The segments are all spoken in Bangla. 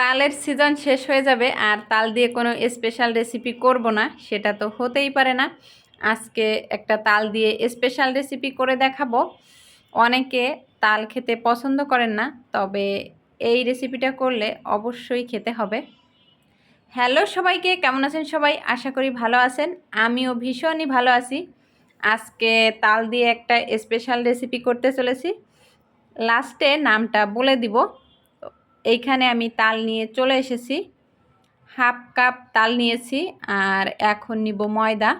তালের সিজন শেষ হয়ে যাবে আর তাল দিয়ে কোনো স্পেশাল রেসিপি করব না, সেটা তো হতেই পারে না। আজকে একটা তাল দিয়ে স্পেশাল রেসিপি করে দেখাবো। অনেকে তাল খেতে পছন্দ করেন না, তবে এই রেসিপিটা করলে অবশ্যই খেতে হবে। হ্যালো সবাইকে, কেমন আছেন সবাই? আশা করি ভালো আছেন। আমিও ভীষণই ভালো আছি। আজকে তাল দিয়ে একটা স্পেশাল রেসিপি করতে চলেছি। লাস্টে নামটা বলে দিব। এইখানে আমি তাল নিয়ে চলে এসেছি। হাফ কাপ তাল নিয়েছি আর এখন নিব ময়দা।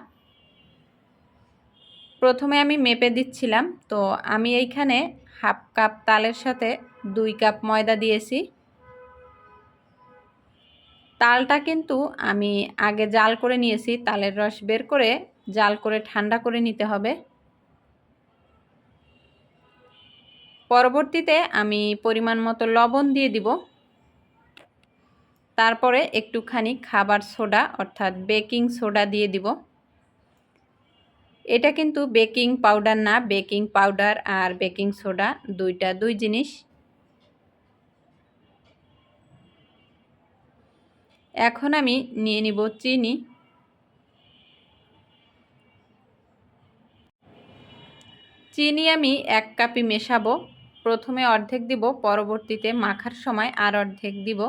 প্রথমে আমি মেপে দিচ্ছিলাম, তো আমি এইখানে হাফ কাপ তালের সাথে দুই কাপ ময়দা দিয়েছি। তালটা কিন্তু আমি আগে জাল করে নিয়েছি, তালের রস বের করে জাল করে ঠান্ডা করে নিতে হবে। পরবর্তীতে আমি পরিমাণ মতো লবণ দিয়ে দিব। তারপরে একটুখানি খাবার সোডা, অর্থাৎ বেকিং সোডা দিয়ে দিব। এটা কিন্তু বেকিং পাউডার না, বেকিং পাউডার আর বেকিং সোডা দুইটা দুই জিনিস। এখন আমি নিয়ে নিব চিনি। চিনি আমি এক কাপি মেশাবো। প্রথমে অর্ধেক দিব, পরবর্তীতে মাখার সময় আর অর্ধেক দিব।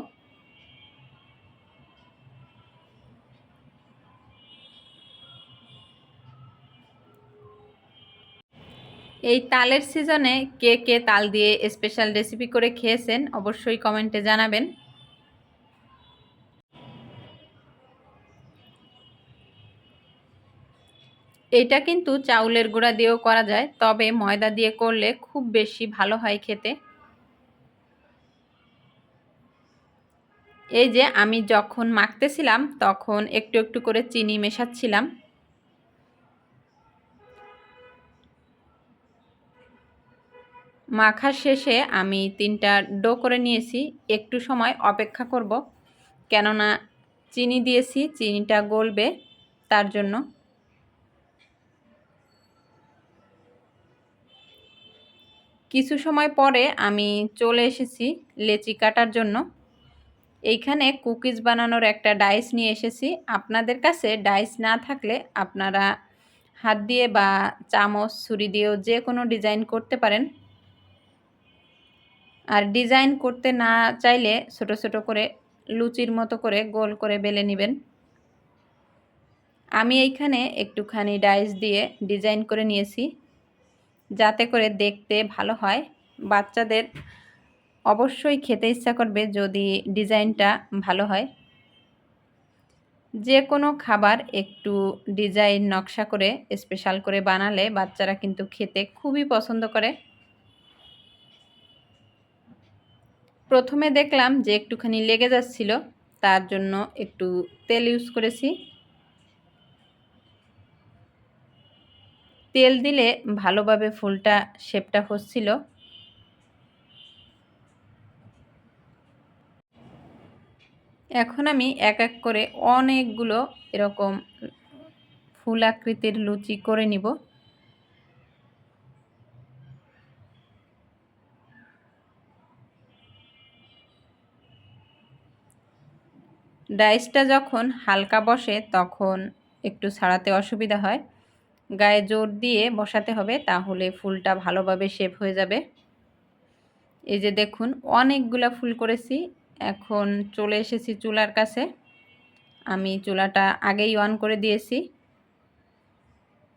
এই তালের সিজনে কে কে তাল দিয়ে স্পেশাল রেসিপি করে খেয়েছেন, অবশ্যই কমেন্টে জানাবেন। এটা কিন্তু চাউলের গুঁড়া দিয়েও করা যায়, তবে ময়দা দিয়ে করলে খুব বেশি ভালো হয় খেতে। এই যে আমি যখন মাখতেছিলাম, তখন একটু একটু করে চিনি মেশাচ্ছিলাম। মাখার শেষে আমি তিনটা ডো করে নিয়েছি, একটু সময় অপেক্ষা করব। কেননা চিনি দিয়েছি, চিনিটা গলবে তার জন্য। কিছু সময় পরে আমি চলে এসেছি লেচি কাটার জন্য। এইখানে কুকিজ বানানোর একটা ডাইস নিয়ে এসেছি। আপনাদের কাছে ডাইস না থাকলে আপনারা হাত দিয়ে বা চামচ, ছুরি দিয়েও যে কোনো ডিজাইন করতে পারেন। আর ডিজাইন করতে না চাইলে ছোট ছোট করে লুচির মতো করে গোল করে বেলে নেবেন। আমি এইখানে একটুখানি ডাইস দিয়ে ডিজাইন করে নিয়েছি। যাতে করে দেখতে ভালো হয়। বাচ্চাদের অবশ্যই খেতে ইচ্ছা করবে যদি ডিজাইনটা ভালো হয়। যে কোনো খাবার একটু ডিজাইন নকশা করে, স্পেশাল করে বানালে বাচ্চারা কিন্তু খেতে খুবই পছন্দ করে। প্রথমে দেখলাম যে একটুখানি লেগে যাচ্ছিল, তার জন্য একটু তেল ইউজ করেছি। তেল দিলে ভালোভাবে ফুলটা শেপটা হচ্ছিল। এখন আমি এক এক করে অনেকগুলো এরকম ফুল আকৃতির লুচি করে নিব। ডাইসটা যখন হালকা বসে তখন একটু ছাড়াতে অসুবিধা হয়। গায়ে জোর দিয়ে বসাতে হবে, তাহলে ফুলটা ভালোভাবে শেপ হয়ে যাবে। এই যে দেখুন, অনেকগুলা ফুল করেছি। এখন চলে এসেছি চুলার কাছে। আমি চুলাটা আগেই অন করে দিয়েছি।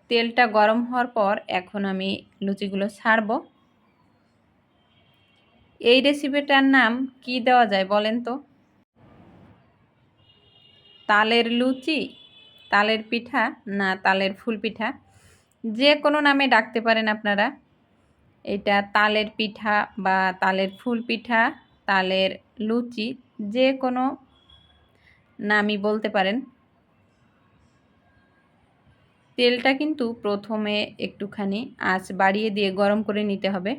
তেলটা গরম হওয়ার পর এখন আমি লুচিগুলো ছাড়ব। এই রেসিপিটার নাম কি দেওয়া যায় বলেন তো? তালের লুচি, তালের পিঠা না তালের ফুল পিঠা? যে কোনো নামে ডাকতে পারেন আপনারা। এটা তালের পিঠা বা তালের ফুল পিঠা, তালের লুচি, যে কোনো নামই বলতে পারেন। তেলটা কিন্তু প্রথমে একটুখানি আঁচ বাড়িয়ে দিয়ে গরম করে নিতে হবে।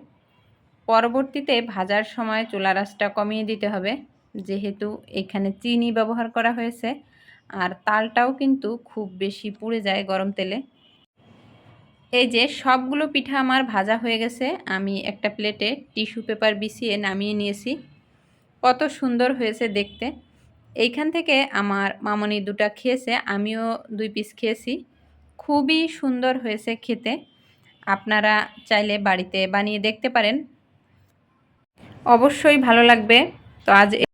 পরবর্তীতে ভাজার সময় চুলার আঁচটা কমিয়ে দিতে হবে, যেহেতু এখানে চিনি ব্যবহার করা হয়েছে। আর তালটাও কিন্তু খুব বেশি পুড়ে যায় গরম তেলে। এই যে সবগুলো পিঠা আমার ভাজা হয়ে গেছে, আমি একটা প্লেটে টিস্যু পেপার বিছিয়ে নামিয়ে নিয়েছি। কত সুন্দর হয়েছে দেখতে। এইখান থেকে আমার মামনি দুটা খেয়েছে, আমিও দুই পিস খেয়েছি। খুবই সুন্দর হয়েছে খেতে। আপনারা চাইলে বাড়িতে বানিয়ে দেখতে পারেন। অবশ্যই ভালো লাগবে। তো আজ